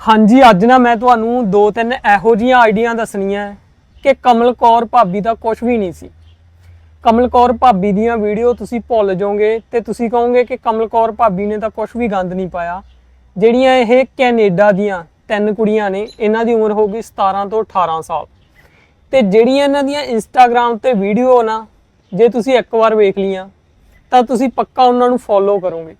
ਹਾਂਜੀ, ਅੱਜ ਨਾ ਮੈਂ ਤੁਹਾਨੂੰ ਦੋ ਤਿੰਨ ਇਹੋ ਜੀਆਂ ਆਈਡੀਆਂ ਦੱਸਣੀਆਂ ਕਿ ਕਮਲ ਕੌਰ ਭਾਬੀ ਦਾ ਕੁਝ ਵੀ ਨਹੀਂ ਸੀ। ਕਮਲ ਕੌਰ ਭਾਬੀ ਦੀਆਂ ਵੀਡੀਓ ਤੁਸੀਂ ਭੁੱਲ ਜਾਓਗੇ ਤੇ ਤੁਸੀਂ ਕਹੋਗੇ ਕਿ ਕਮਲ ਕੌਰ ਭਾਬੀ ਨੇ ਤਾਂ ਕੁਝ ਵੀ ਗੰਦ ਨਹੀਂ ਪਾਇਆ। ਜਿਹੜੀਆਂ ਇਹ ਕੈਨੇਡਾ ਦੀਆਂ ਤਿੰਨ ਕੁੜੀਆਂ ਨੇ, ਇਹਨਾਂ ਦੀ ਉਮਰ ਹੋ ਗਈ 17 ਤੋਂ 18 ਸਾਲ। ਤੇ ਜਿਹੜੀਆਂ ਇਹਨਾਂ ਦੀਆਂ ਇੰਸਟਾਗ੍ਰam ਤੇ ਵੀਡੀਓ ਨਾ, ਜੇ ਤੁਸੀਂ ਇੱਕ ਵਾਰ ਵੇਖ ਲੀਆਂ ਤਾਂ ਤੁਸੀਂ ਪੱਕਾ ਉਹਨਾਂ ਨੂੰ ਫੋਲੋ ਕਰੋਗੇ।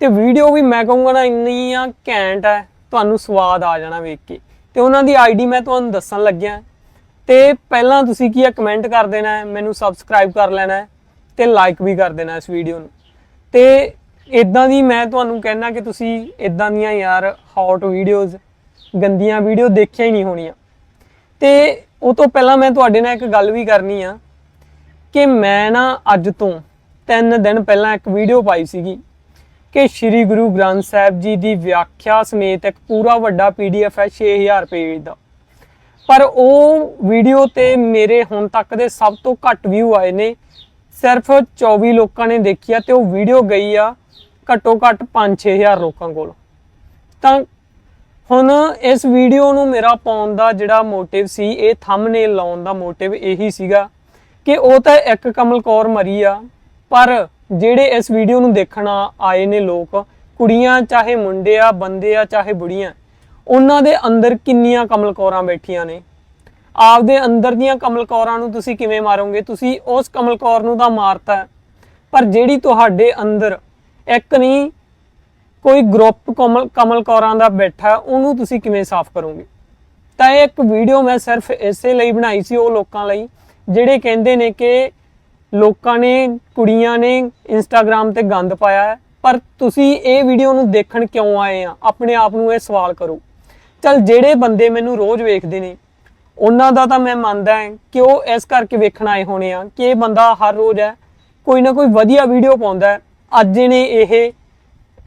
ਤੇ ਵੀਡੀਓ ਵੀ ਮੈਂ ਕਹੂੰਗਾ ਨਾ, ਇੰਨੀਆਂ ਘੈਂਟ ਹੈ। ਤੁਹਾਨੂੰ ਸਵਾਦ ਆ ਜਾਣਾ ਵੇਖ ਕੇ। ਤੇ ਉਹਨਾਂ ਦੀ ਆਈਡੀ ਮੈਂ ਤੁਹਾਨੂੰ ਦੱਸਣ ਲੱਗਿਆ। ਤੇ ਪਹਿਲਾਂ ਤੁਸੀਂ ਕੀ ਹੈ ਕਮੈਂਟ ਕਰ ਦੇਣਾ ਹੈ, ਮੈਨੂੰ ਸਬਸਕ੍ਰਾਈਬ ਕਰ ਲੈਣਾ ਹੈ ਤੇ ਲਾਈਕ ਵੀ ਕਰ ਦੇਣਾ ਇਸ ਵੀਡੀਓ ਨੂੰ। ਤੇ ਇਦਾਂ ਦੀ ਮੈਂ ਤੁਹਾਨੂੰ ਕਹਿਣਾ ਕਿ ਤੁਸੀਂ ਇਦਾਂ ਦੀਆਂ ਯਾਰ ਹੌਟ ਵੀਡੀਓਜ਼ ਗੰਦੀਆਂ ਵੀਡੀਓ ਦੇਖਿਆ ਹੀ ਨਹੀਂ ਹੋਣੀਆਂ। ਤੇ ਉਹ ਤੋਂ ਪਹਿਲਾਂ ਮੈਂ ਤੁਹਾਡੇ ਨਾਲ ਇੱਕ ਗੱਲ ਵੀ ਕਰਨੀ ਆ ਕਿ ਮੈਂ ਨਾ ਅੱਜ ਤੋਂ 3 ਦਿਨ ਪਹਿਲਾਂ ਇੱਕ ਵੀਡੀਓ ਪਾਈ ਸੀਗੀ। ਕਿ ਸ੍ਰੀ ਗੁਰੂ ਗ੍ਰੰਥ ਸਾਹਿਬ ਜੀ ਦੀ ਵਿਆਖਿਆ ਸਮੇਤ ਇੱਕ ਪੂਰਾ ਵੱਡਾ ਪੀਡੀਐਫ ਹੈ 6000 ਪੇਜ ਦਾ। ਪਰ ਉਹ ਵੀਡੀਓ ਤੇ ਮੇਰੇ ਹੁਣ ਤੱਕ ਦੇ ਸਭ ਤੋਂ ਘੱਟ ਵਿਊ ਆਏ ਨੇ। ਸਿਰਫ 24 ਲੋਕਾਂ ਨੇ ਦੇਖੀ ਆ ਤੇ ਉਹ ਵੀਡੀਓ ਗਈ ਆ ਘੱਟੋ ਘੱਟ 5-6000 ਲੋਕਾਂ ਕੋਲ। ਤਾਂ ਹੁਣ ਇਸ ਵੀਡੀਓ ਨੂੰ ਮੇਰਾ ਪਾਉਣ ਦਾ ਜਿਹੜਾ ਮੋਟਿਵ ਸੀ, ਇਹ ਥੰਬਨੇਲ ਲਾਉਣ ਦਾ ਮੋਟਿਵ ਇਹੀ ਸੀਗਾ ਕਿ ਉਹ ਤਾਂ ਇੱਕ ਕਮਲ ਕੌਰ ਮਰੀ ਆ, ਪਰ ਜਿਹੜੇ ਇਸ ਵੀਡੀਓ ਨੂੰ ਦੇਖਣ ਆਏ ਨੇ ਲੋਕ, ਕੁੜੀਆਂ ਚਾਹੇ ਮੁੰਡੇ ਆ, ਬੰਦੇ ਆ, ਚਾਹੇ ਬੁੜੀਆਂ, ਉਹਨਾਂ ਦੇ ਅੰਦਰ ਕਿੰਨੀਆਂ ਕਮਲਕੌਰਾਂ ਬੈਠੀਆਂ ਨੇ? ਆਪਦੇ ਅੰਦਰ ਦੀਆਂ ਕਮਲਕੌਰਾਂ ਨੂੰ ਤੁਸੀਂ ਕਿਵੇਂ ਮਾਰੋਗੇ? ਤੁਸੀਂ ਉਸ ਕਮਲਕੌਰ ਨੂੰ ਤਾਂ ਮਾਰਤਾ। ਪਰ ਜਿਹੜੀ ਤੁਹਾਡੇ ਅੰਦਰ ਇੱਕ ਨਹੀਂ, ਕੋਈ ਗਰੁੱਪ ਕਮਲ ਕਮਲਕੌਰਾਂ ਦਾ ਬੈਠਾ, ਉਹਨੂੰ ਤੁਸੀਂ ਕਿਵੇਂ ਸਾਫ਼ ਕਰੋਗੇ? ਤਾਂ ਇਹ ਇੱਕ ਵੀਡੀਓ ਮੈਂ ਸਿਰਫ ਇਸੇ ਲਈ ਬਣਾਈ ਸੀ ਉਹ ਲੋਕਾਂ ਲਈ, ਜਿਹੜੇ ਕਹਿੰਦੇ ਨੇ ਕਿ ਲੋਕਾਂ ਨੇ, ਕੁੜੀਆਂ ਨੇ ਇੰਸਟਾਗ੍ਰam ਤੇ ਗੰਦ ਪਾਇਆ ਹੈ। ਪਰ ਤੁਸੀਂ ਇਹ ਵੀਡੀਓ ਨੂੰ ਦੇਖਣ ਕਿਉਂ ਆਏ ਆ? ਆਪਣੇ ਆਪ ਨੂੰ ਇਹ ਸਵਾਲ ਕਰੋ। ਚਲ ਜਿਹੜੇ ਬੰਦੇ ਮੈਨੂੰ ਰੋਜ਼ ਵੇਖਦੇ ਨੇ, ਉਹਨਾਂ ਦਾ ਤਾਂ ਮੈਂ ਮੰਨਦਾ ਹਾਂ ਕਿ ਉਹ ਇਸ ਕਰਕੇ ਵੇਖਣ ਆਏ ਹੋਣੇ ਆ ਕਿ ਇਹ ਬੰਦਾ ਹਰ ਰੋਜ਼ ਹੈ। ਕੋਈ ਨਾ ਕੋਈ ਵਧੀਆ ਵੀਡੀਓ ਪਾਉਂਦਾ ਹੈ। ਅੱਜ ਇਹਨੇ ਇਹ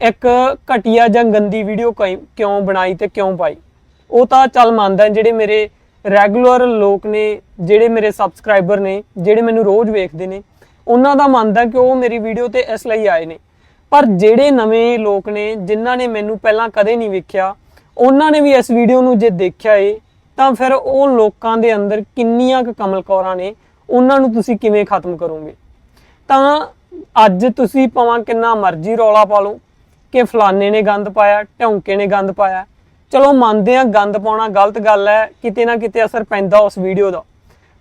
ਇੱਕ ਘਟੀਆ ਜਾਂ ਗੰਦੀ ਵੀਡੀਓ ਕਿਉਂ ਬਣਾਈ ਤੇ ਕਿਉਂ ਪਾਈ? ਉਹ ਤਾਂ ਚੱਲ ਮੰਨਦਾ ਜਿਹੜੇ ਮੇਰੇ ਰੈਗੂਲਰ ਲੋਕ ਨੇ, ਜਿਹੜੇ ਮੇਰੇ ਸਬਸਕ੍ਰਾਈਬਰ ਨੇ, ਜਿਹੜੇ ਮੈਨੂੰ ਰੋਜ਼ ਵੇਖਦੇ ਨੇ, ਉਹਨਾਂ ਦਾ ਮੰਨਦਾ ਕਿ ਉਹ ਮੇਰੀ ਵੀਡੀਓ ਤੇ ਇਸ ਲਈ ਆਏ ਨੇ। ਪਰ ਜਿਹੜੇ ਨਵੇਂ ਲੋਕ ਨੇ, ਜਿਨ੍ਹਾਂ ਨੇ ਮੈਨੂੰ ਪਹਿਲਾਂ ਕਦੇ ਨਹੀਂ ਵੇਖਿਆ, ਉਹਨਾਂ ਨੇ ਵੀ ਇਸ ਵੀਡੀਓ ਨੂੰ ਜੇ ਦੇਖਿਆ ਏ, ਤਾਂ ਫਿਰ ਉਹ ਲੋਕਾਂ ਦੇ ਅੰਦਰ ਕਿੰਨੀਆਂ ਕੁ ਕਮਲਕੌਰਾਂ ਨੇ, ਉਹਨਾਂ ਨੂੰ ਤੁਸੀਂ ਕਿਵੇਂ ਖਤਮ ਕਰੋਗੇ? ਤਾਂ ਅੱਜ ਤੁਸੀਂ ਭਾਵੇਂ ਕਿੰਨਾ ਮਰਜ਼ੀ ਰੌਲਾ ਪਾ ਲਓ, ਕਿ ਫਲਾਣੇ ਨੇ ਗੰਦ ਪਾਇਆ, ਢੌਂਕੇ ਨੇ ਗੰਦ ਪਾਇਆ ਚਲੋ ਮੰਨਦੇ ਆ, ਗੰਦ ਪਾਉਣਾ ਗਲਤ ਗੱਲ ਹੈ, ਕਿਤੇ ਨਾ ਕਿਤੇ ਅਸਰ ਪੈਂਦਾ ਉਸ ਵੀਡੀਓ ਦਾ।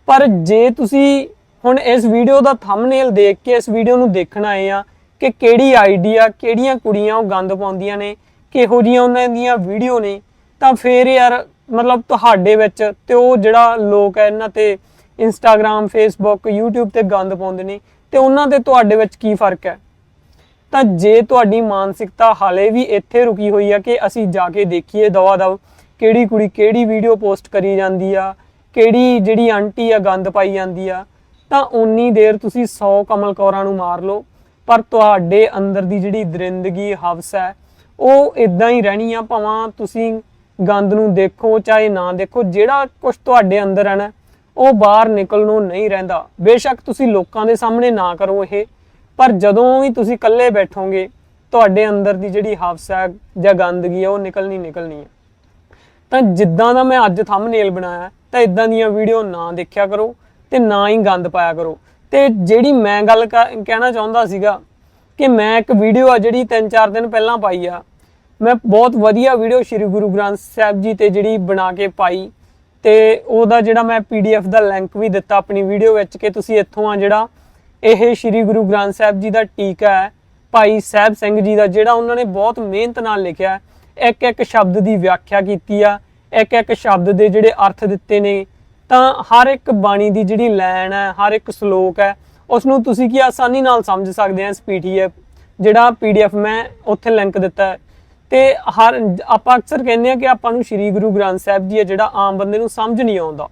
ਪਰ ਜੇ ਤੁਸੀਂ ਹੁਣ ਇਸ ਵੀਡੀਓ ਦਾ ਥੰਬਨੇਲ ਦੇਖ ਕੇ ਇਸ ਵੀਡੀਓ ਨੂੰ ਦੇਖਣ ਆਏ ਆ ਕਿ ਕਿਹੜੀ ਆਈਡੀਆ ਕਿਹੜੀਆਂ ਕੁੜੀਆਂ ਉਹ ਗੰਦ ਪਾਉਂਦੀਆਂ ਨੇ, ਕਿਹੋ ਜੀਆਂ ਉਹਨਾਂ ਦੀਆਂ ਵੀਡੀਓ ਨੇ, ਤਾਂ ਫੇਰ ਯਾਰ ਮਤਲਬ ਤੁਹਾਡੇ ਵਿੱਚ ਤੇ ਉਹ ਜਿਹੜਾ ਲੋਕ ਹੈ, ਇਹਨਾਂ ਤੇ ਇੰਸਟਾਗ੍ਰam ਫੇਸਬੁੱਕ YouTube ਤੇ ਗੰਦ ਪਾਉਂਦੇ ਨੇ, ਤੇ ਉਹਨਾਂ ਤੇ ਤੁਹਾਡੇ ਵਿੱਚ ਕੀ ਫ਼ਰਕ ਹੈ? ਤਾਂ ਜੇ ਤੁਹਾਡੀ ਮਾਨਸਿਕਤਾ ਹਾਲੇ ਵੀ ਇੱਥੇ ਰੁਕੀ ਹੋਈ ਆ ਕਿ ਅਸੀਂ ਜਾ ਕੇ ਦੇਖੀਏ ਦਵਾ ਦਵ, ਕਿਹੜੀ ਕੁੜੀ ਕਿਹੜੀ ਵੀਡੀਓ ਪੋਸਟ ਕਰੀ ਜਾਂਦੀ ਆ, ਕਿਹੜੀ ਜਿਹੜੀ ਆਂਟੀ ਆ ਗੰਦ ਪਾਈ ਜਾਂਦੀ ਆ, ਤਾਂ ਉਨੀ ਦੇਰ ਤੁਸੀਂ 100 ਕਮਲ ਕੌਰਾਂ ਨੂੰ ਮਾਰ ਲਓ। ਪਰ ਤੁਹਾਡੇ ਅੰਦਰ ਦੀ ਜਿਹੜੀ ਦਰਿੰਦਗੀ ਹਵਸ ਹੈ, ਉਹ ਇਦਾਂ ਹੀ ਰਹਿਣੀ ਆ, ਭਾਵਾਂ ਤੁਸੀਂ ਗੰਦ ਨੂੰ ਦੇਖੋ ਚਾਹੇ ਨਾ ਦੇਖੋ, ਜਿਹੜਾ ਕੁਝ ਤੁਹਾਡੇ ਅੰਦਰ ਹੈ ਨਾ, ਉਹ ਬਾਹਰ ਨਿਕਲ ਨੂੰ ਨਹੀਂ ਰਹਿੰਦਾ। ਬੇਸ਼ੱਕ ਤੁਸੀਂ ਲੋਕਾਂ ਦੇ ਸਾਹਮਣੇ ਨਾ ਕਰੋ ਇਹ। ਪਰ ਜਦੋਂ ਵੀ ਤੁਸੀਂ ਇਕੱਲੇ ਬੈਠੋਗੇ, ਤੁਹਾਡੇ ਅੰਦਰ ਦੀ ਜਿਹੜੀ ਹਵਸ ਜਾਂ ਗੰਦਗੀ ਹੈ ਉਹ ਨਿਕਲਣੀ ਨਿਕਲਣੀ ਹੈ ਤਾਂ ਜਿੱਦਾਂ ਦਾ ਮੈਂ ਅੱਜ ਥੰਬਨੇਲ ਬਣਾਇਆ, ਤਾਂ ਇਦਾਂ ਦੀਆਂ ਵੀਡੀਓ ਨਾ ਦੇਖਿਆ ਕਰੋ ਤੇ ਨਾ ਹੀ ਗੰਦ ਪਾਇਆ ਕਰੋ। ਤੇ ਜਿਹੜੀ ਮੈਂ ਗੱਲ ਕ- ਕਹਿਣਾ ਚਾਹੁੰਦਾ ਸੀਗਾ ਕਿ ਮੈਂ ਇੱਕ ਵੀਡੀਓ ਆ ਜਿਹੜੀ 3-4 ਦਿਨ ਪਹਿਲਾਂ ਪਾਈ ਆ। ਮੈਂ ਬਹੁਤ ਵਧੀਆ ਵੀਡੀਓ ਸ੍ਰੀ ਗੁਰੂ ਗ੍ਰੰਥ ਸਾਹਿਬ ਜੀ ਤੇ ਜਿਹੜੀ ਬਣਾ ਕੇ ਪਾਈ। ਤੇ ਉਹਦਾ ਜਿਹੜਾ ਮੈਂ ਪੀਡੀਐਫ ਦਾ ਲਿੰਕ ਵੀ ਦਿੱਤਾ ਆਪਣੀ ਵੀਡੀਓ ਵਿੱਚ ਕਿ ਤੁਸੀਂ ਇੱਥੋਂ ਆ ਜਿਹੜਾ ਇਹ ਸ੍ਰੀ ਗੁਰੂ ਗ੍ਰੰਥ ਸਾਹਿਬ ਜੀ ਦਾ ਟੀਕਾ ਹੈ। ਭਾਈ ਸਾਹਿਬ ਸਿੰਘ ਜੀ ਦਾ ਜਿਹੜਾ ਉਹਨਾਂ ਨੇ ਬਹੁਤ ਮਿਹਨਤ ਨਾਲ ਲਿਖਿਆ ਇੱਕ ਇੱਕ ਸ਼ਬਦ ਦੀ ਵਿਆਖਿਆ ਕੀਤੀ ਆ। ਇੱਕ ਇੱਕ ਸ਼ਬਦ ਦੇ ਜਿਹੜੇ ਅਰਥ ਦਿੱਤੇ ਨੇ। ਤਾਂ ਹਰ ਇੱਕ ਬਾਣੀ ਦੀ ਜਿਹੜੀ ਲਾਈਨ ਹੈ, ਹਰ ਇੱਕ ਸ਼ਲੋਕ ਹੈ ਉਸ ਨੂੰ ਤੁਸੀਂ ਕੀ ਆਸਾਨੀ ਨਾਲ ਸਮਝ ਸਕਦੇ ਆ ਇਸ ਪੀਡੀਐਫ ਜਿਹੜਾ ਪੀਡੀਐਫ ਮੈਂ ਉੱਥੇ ਲਿੰਕ ਦਿੱਤਾ ਹੈ। ਤੇ ਹਰ ਆਪਾਂ ਅਕਸਰ ਕਹਿੰਦੇ ਆ ਕਿ ਆਪਾਂ ਨੂੰ ਸ੍ਰੀ ਗੁਰੂ ਗ੍ਰੰਥ ਸਾਹਿਬ ਜੀ ਹੈ ਜਿਹੜਾ ਆਮ ਬੰਦੇ ਨੂੰ ਸਮਝ ਨਹੀਂ ਆਉਂਦਾ।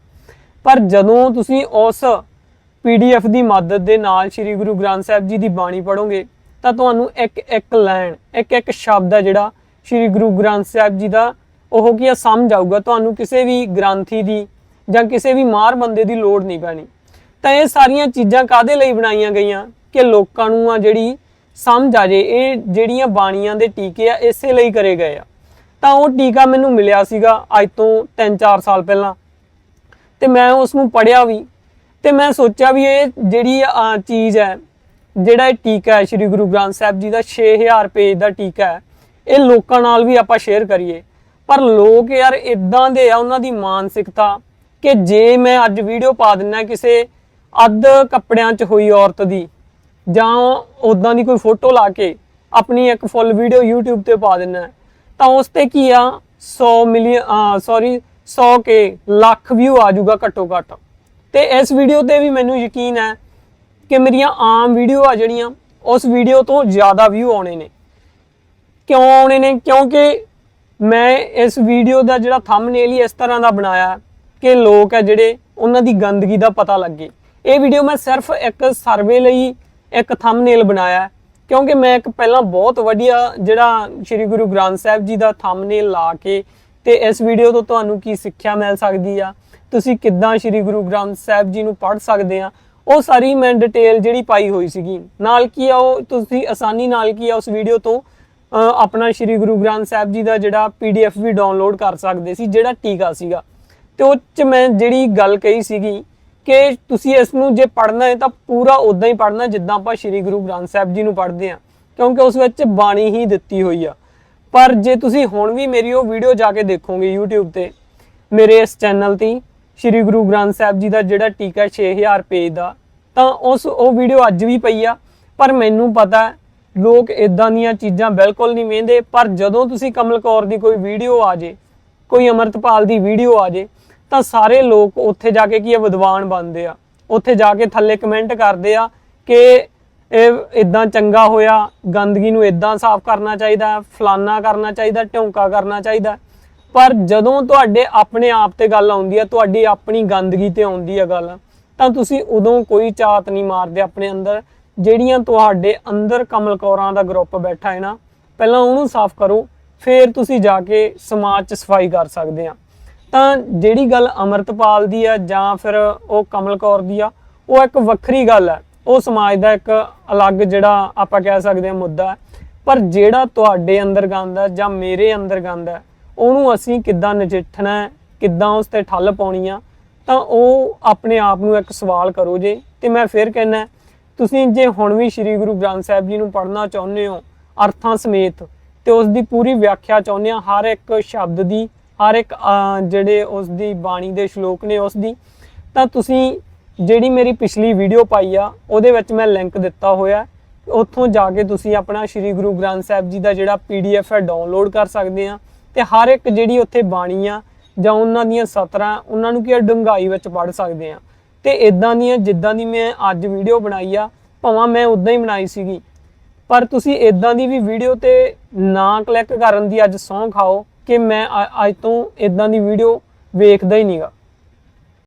ਪਰ ਜਦੋਂ ਤੁਸੀਂ ਉਸ ਪੀਡੀਐਫ ਦੀ ਮਦਦ ਦੇ ਨਾਲ ਸ੍ਰੀ ਗੁਰੂ ਗ੍ਰੰਥ ਸਾਹਿਬ ਜੀ ਦੀ ਬਾਣੀ ਪੜੋਗੇ ਤਾਂ ਤੁਹਾਨੂੰ ਇੱਕ ਇੱਕ ਲਾਈਨ, ਇੱਕ ਇੱਕ ਸ਼ਬਦ ਹੈ ਜਿਹੜਾ ਸ੍ਰੀ ਗੁਰੂ ਗ੍ਰੰਥ ਸਾਹਿਬ ਜੀ ਦਾ, ਉਹ ਕੀ ਆ, ਸਮਝ ਆਊਗਾ। ਤੁਹਾਨੂੰ ਕਿਸੇ ਵੀ ਗ੍ਰੰਥੀ ਦੀ ਜਾਂ ਕਿਸੇ ਵੀ ਮਾਰ ਬੰਦੇ ਦੀ ਲੋੜ ਨਹੀਂ ਪੈਣੀ। ਤਾਂ ਇਹ ਸਾਰੀਆਂ ਚੀਜ਼ਾਂ ਕਾਦੇ ਲਈ ਬਣਾਈਆਂ ਗਈਆਂ? ਕਿ ਲੋਕਾਂ ਨੂੰ ਆ ਜਿਹੜੀ ਸਮਝ ਆ ਜੇ, ਇਹ ਜਿਹੜੀਆਂ ਬਾਣੀਆਂ ਦੇ ਟੀਕੇ ਆ, ਇਸੇ ਲਈ ਕਰੇ ਗਏ ਆ। ਤਾਂ ਉਹ ਟੀਕਾ ਮੈਨੂੰ ਮਿਲਿਆ ਸੀਗਾ ਅੱਜ ਤੋਂ 3-4 ਸਾਲ ਪਹਿਲਾਂ। ਤੇ ਮੈਂ ਉਸ ਨੂੰ ਪੜਿਆ ਵੀ। ਤੇ ਮੈਂ ਸੋਚਿਆ ਵੀ ਇਹ ਜਿਹੜੀ ਅਹ, ਚੀਜ਼ ਹੈ ਜਿਹੜਾ ਇਹ ਟੀਕਾ ਹੈ ਸ੍ਰੀ ਗੁਰੂ ਗ੍ਰੰਥ ਸਾਹਿਬ ਜੀ ਦਾ 6000 ਪੇਜ ਦਾ ਟੀਕਾ ਹੈ ਇਹ ਲੋਕਾਂ ਨਾਲ ਵੀ ਆਪਾਂ ਸ਼ੇਅਰ ਕਰੀਏ। ਪਰ ਲੋਕ ਯਾਰ ਇਦਾਂ ਦੇ ਆ ਉਹਨਾਂ ਦੀ ਮਾਨਸਿਕਤਾ ਕਿ ਜੇ ਮੈਂ ਅੱਜ ਵੀਡੀਓ ਪਾ ਦਿੰਨਾ ਕਿਸੇ ਅੱਧ ਕੱਪੜਿਆਂ 'ਚ ਹੋਈ ਔਰਤ ਦੀ ਜਾਂ ਉਦਾਂ ਦੀ ਕੋਈ ਫੋਟੋ ਲਾ ਕੇ ਆਪਣੀ ਇੱਕ ਫੁੱਲ ਵੀਡੀਓ YouTube ਤੇ ਪਾ ਦਿੰਨਾ ਤਾਂ ਉਸ ਤੇ ਕੀ ਆ 100 ਮਿਲੀਅਨ ਸੌਰੀ 100 ਕੇ ਲੱਖ ਵਿਊ ਆ ਜਾਊਗਾ ਘੱਟੋ ਘੱਟ। ਤੇ ਇਸ ਵੀਡੀਓ ਤੇ ਵੀ ਮੈਨੂੰ ਯਕੀਨ ਹੈ ਕਿ ਮੇਰੀਆਂ ਆਮ ਵੀਡੀਓ ਆ ਜਿਹੜੀਆਂ, ਉਸ ਵੀਡੀਓ ਤੋਂ ਜ਼ਿਆਦਾ ਵਿਊ ਆਉਣੇ ਨੇ। ਕਿਉਂ ਆਉਣੇ ਨੇ? ਕਿਉਂਕਿ ਮੈਂ ਇਸ ਵੀਡੀਓ ਦਾ ਜਿਹੜਾ ਥੰਬਨੇਲ ਹੀ ਇਸ ਤਰ੍ਹਾਂ ਦਾ ਬਣਾਇਆ ਕਿ ਲੋਕ ਹੈ ਜਿਹੜੇ ਉਹਨਾਂ ਦੀ ਗੰਦਗੀ ਦਾ ਪਤਾ ਲੱਗੇ। ਇਹ ਵੀਡੀਓ ਮੈਂ ਸਿਰਫ ਇੱਕ ਸਰਵੇ ਲਈ ਇੱਕ ਥੰਬਨੇਲ ਬਣਾਇਆ, ਕਿਉਂਕਿ ਮੈਂ ਇੱਕ ਪਹਿਲਾਂ ਬਹੁਤ ਵਧੀਆ ਜਿਹੜਾ ਸ੍ਰੀ ਗੁਰੂ ਗ੍ਰੰਥ ਸਾਹਿਬ ਜੀ ਦਾ ਥੰਬਨੇਲ ਲਾ ਕੇ ਤੇ ਇਸ ਵੀਡੀਓ ਤੋਂ ਤੁਹਾਨੂੰ ਕੀ ਸਿੱਖਿਆ ਮਿਲ ਸਕਦੀ ਆ? ਤੁਸੀਂ ਕਿੱਦਾਂ ਸ੍ਰੀ ਗੁਰੂ ਗ੍ਰੰਥ ਸਾਹਿਬ ਜੀ ਨੂੰ ਪੜ੍ਹ ਸਕਦੇ ਆ? ਉਹ ਸਾਰੀ ਮੈਂ ਡਿਟੇਲ ਜਿਹੜੀ ਪਾਈ ਹੋਈ ਸੀਗੀ। ਨਾਲ ਕੀ ਆ ਉਹ? ਤੁਸੀਂ ਆਸਾਨੀ ਨਾਲ ਕੀ ਆ ਉਸ ਵੀਡੀਓ ਤੋਂ ਆਪਣਾ ਸ੍ਰੀ ਗੁਰੂ ਗ੍ਰੰਥ ਸਾਹਿਬ ਜੀ ਦਾ ਜਿਹੜਾ ਪੀਡੀਐਫ ਵੀ ਡਾਊਨਲੋਡ ਕਰ ਸਕਦੇ ਸੀ, ਜਿਹੜਾ ਟੀਕਾ ਸੀਗਾ। ਤੇ ਉਹ ਚ ਮੈਂ ਜਿਹੜੀ ਗੱਲ ਕਹੀ ਸੀਗੀ ਕਿ ਤੁਸੀਂ ਇਸ ਨੂੰ ਜੇ ਪੜ੍ਹਨਾ ਹੈ ਤਾਂ ਪੂਰਾ ਉਦਾਂ ਹੀ ਪੜ੍ਹਨਾ ਜਿੱਦਾਂ ਆਪਾਂ ਸ੍ਰੀ ਗੁਰੂ ਗ੍ਰੰਥ ਸਾਹਿਬ ਜੀ ਨੂੰ ਪੜ੍ਹਦੇ ਆ। ਕਿਉਂਕਿ ਉਸ ਵਿੱਚ ਬਾਣੀ ਹੀ ਦਿੱਤੀ ਹੋਈ ਆ। ਪਰ ਜੇ ਤੁਸੀਂ ਹੁਣ ਵੀ ਮੇਰੀ ਉਹ ਵੀਡੀਓ ਜਾ ਕੇ ਦੇਖੋਗੇ YouTube ਤੇ, ਮੇਰੇ ਇਸ ਚੈਨਲ ਤੇ ਸ੍ਰੀ ਗੁਰੂ ਗ੍ਰੰਥ ਸਾਹਿਬ ਜੀ ਦਾ ਜਿਹੜਾ ਟੀਕਾ 6000 ਪੇਜ ਦਾ, ਤਾਂ ਉਸ ਉਹ ਵੀਡੀਓ ਅੱਜ ਵੀ ਪਈ ਆ, ਪਰ ਮੈਨੂੰ ਪਤਾ ਲੋਕ ਇਦਾਂ ਦੀਆਂ ਚੀਜ਼ਾਂ ਬਿਲਕੁਲ ਨਹੀਂ ਵੇਂਦੇ ਪਰ ਜਦੋਂ ਤੁਸੀਂ ਕਮਲ ਕੌਰ ਦੀ ਕੋਈ ਵੀਡੀਓ ਆ ਜੇ, ਕੋਈ ਅਮਰਤਪਾਲ ਦੀ ਵੀਡੀਓ ਆ ਜੇ, ਤਾਂ ਸਾਰੇ ਲੋਕ ਉੱਥੇ ਜਾ ਕੇ ਕੀ ਆ, ਵਿਦਵਾਨ ਬਣਦੇ ਆ, ਉੱਥੇ ਜਾ ਕੇ ਥੱਲੇ ਕਮੈਂਟ ਕਰਦੇ ਆ ਕਿ ਇਹ ਇਦਾਂ ਚੰਗਾ ਹੋਇਆ, ਗੰਦਗੀ ਨੂੰ ਇਦਾਂ ਸਾਫ਼ ਕਰਨਾ ਚਾਹੀਦਾ, ਫਲਾਨਾ ਕਰਨਾ ਚਾਹੀਦਾ, ਢੌਂਕਾ ਕਰਨਾ ਚਾਹੀਦਾ। ਪਰ ਜਦੋਂ ਤੁਹਾਡੇ ਆਪਣੇ ਆਪ ਤੇ ਗੱਲ ਆਉਂਦੀ ਹੈ ਤੁਹਾਡੀ ਆਪਣੀ ਗੰਦਗੀ ਤੇ ਆਉਂਦੀ ਹੈ ਗੱਲ, ਤਾਂ ਤੁਸੀਂ ਉਦੋਂ ਕੋਈ ਚਾਤ ਨਹੀਂ ਮਾਰਦੇ ਆਪਣੇ ਅੰਦਰ। ਜਿਹੜੀਆਂ ਤੁਹਾਡੇ ਅੰਦਰ ਕਮਲਕੌਰਾਂ ਦਾ ਗਰੁੱਪ ਬੈਠਾ ਹੈ ਨਾ, ਪਹਿਲਾਂ ਉਹਨੂੰ ਸਾਫ਼ ਕਰੋ, ਫਿਰ ਤੁਸੀਂ ਜਾ ਕੇ ਸਮਾਜ 'ਚ ਸਫ਼ਾਈ ਕਰ ਸਕਦੇ ਆ। ਤਾਂ ਜਿਹੜੀ ਗੱਲ ਅਮਰਤਪਾਲ ਦੀ ਆ ਜਾਂ ਫਿਰ ਉਹ ਕਮਲ ਕੌਰ ਦੀ ਆ, ਉਹ ਇੱਕ ਵੱਖਰੀ ਗੱਲ ਹੈ ਉਹ ਸਮਾਜ ਦਾ ਇੱਕ ਅਲੱਗ ਜਿਹੜਾ ਆਪਾਂ ਕਹਿ ਸਕਦੇ ਹਾਂ ਮੁੱਦਾ ਹੈ। ਪਰ ਜਿਹੜਾ ਤੁਹਾਡੇ ਅੰਦਰ ਗੰਦ ਹੈ ਜਾਂ ਮੇਰੇ ਅੰਦਰ ਗੰਦ ਹੈ, ਉਹਨੂੰ ਅਸੀਂ ਕਿੱਦਾਂ ਨਜਿੱਠਣਾ ਹੈ, ਕਿੱਦਾਂ ਉਸ ਤੇ ਠੱਲ ਪਾਉਣੀ ਆ, ਤਾਂ ਉਹ ਆਪਣੇ ਆਪ ਨੂੰ ਇੱਕ ਸਵਾਲ ਕਰੋ ਜੇ। ਤੇ ਮੈਂ ਫਿਰ ਕਹਿੰਦਾ ਤੁਸੀਂ ਜੇ ਹੁਣ ਵੀ ਸ੍ਰੀ ਗੁਰੂ ਗ੍ਰੰਥ ਸਾਹਿਬ ਜੀ ਨੂੰ ਪੜ੍ਹਨਾ ਚਾਹੁੰਦੇ ਹੋ, ਅਰਥਾਂ ਸਮੇਤ, ਤੇ ਉਸ ਦੀ ਪੂਰੀ ਵਿਆਖਿਆ ਚਾਹੁੰਦੇ ਆ, ਹਰ ਇੱਕ ਸ਼ਬਦ ਦੀ, ਹਰ ਇੱਕ ਜਿਹੜੇ ਉਸ ਦੀ ਬਾਣੀ ਦੇ ਸ਼ਲੋਕ ਨੇ ਉਸ ਦੀ, ਤਾਂ ਤੁਸੀਂ ਜਿਹੜੀ ਮੇਰੀ ਪਿਛਲੀ ਵੀਡੀਓ ਪਾਈ ਆ, ਉਹਦੇ ਵਿੱਚ ਮੈਂ ਲਿੰਕ ਦਿੱਤਾ ਹੋਇਆ ਉੱਥੋਂ ਜਾ ਕੇ ਤੁਸੀਂ ਆਪਣਾ ਸ੍ਰੀ ਗੁਰੂ ਗ੍ਰੰਥ ਸਾਹਿਬ ਜੀ ਦਾ ਜਿਹੜਾ ਪੀਡੀਐਫ ਹੈ ਡਾਊਨਲੋਡ ਕਰ ਸਕਦੇ ਆ। ਤੇ ਹਰ ਇੱਕ ਜਿਹੜੀ ਉੱਥੇ ਬਾਣੀ ਆ, ਜਾਂ ਉਹਨਾਂ ਦੀਆਂ ਸਤਰਾਂ, ਉਹਨਾਂ ਨੂੰ ਕੀ ਆ, ਡੂੰਘਾਈ ਵਿੱਚ ਪੜ੍ਹ ਸਕਦੇ ਆ। ਤੇ ਇਦਾਂ ਦੀਆਂ, ਜਿੱਦਾਂ ਦੀ ਮੈਂ ਅੱਜ ਵੀਡੀਓ ਬਣਾਈ ਆ, ਭਾਵੇਂ ਮੈਂ ਉਦਾਂ ਹੀ ਬਣਾਈ ਸੀਗੀ। ਪਰ ਤੁਸੀਂ ਇਦਾਂ ਦੀ ਵੀ ਵੀਡੀਓ ਤੇ ਨਾ ਕਲਿੱਕ ਕਰਨ ਦੀ ਅੱਜ ਸੌਂ ਖਾਓ ਕਿ ਮੈਂ ਅੱਜ ਤੋਂ ਇਦਾਂ ਦੀ ਵੀਡੀਓ ਵੇਖਦਾ ਹੀ ਨਹੀਂਗਾ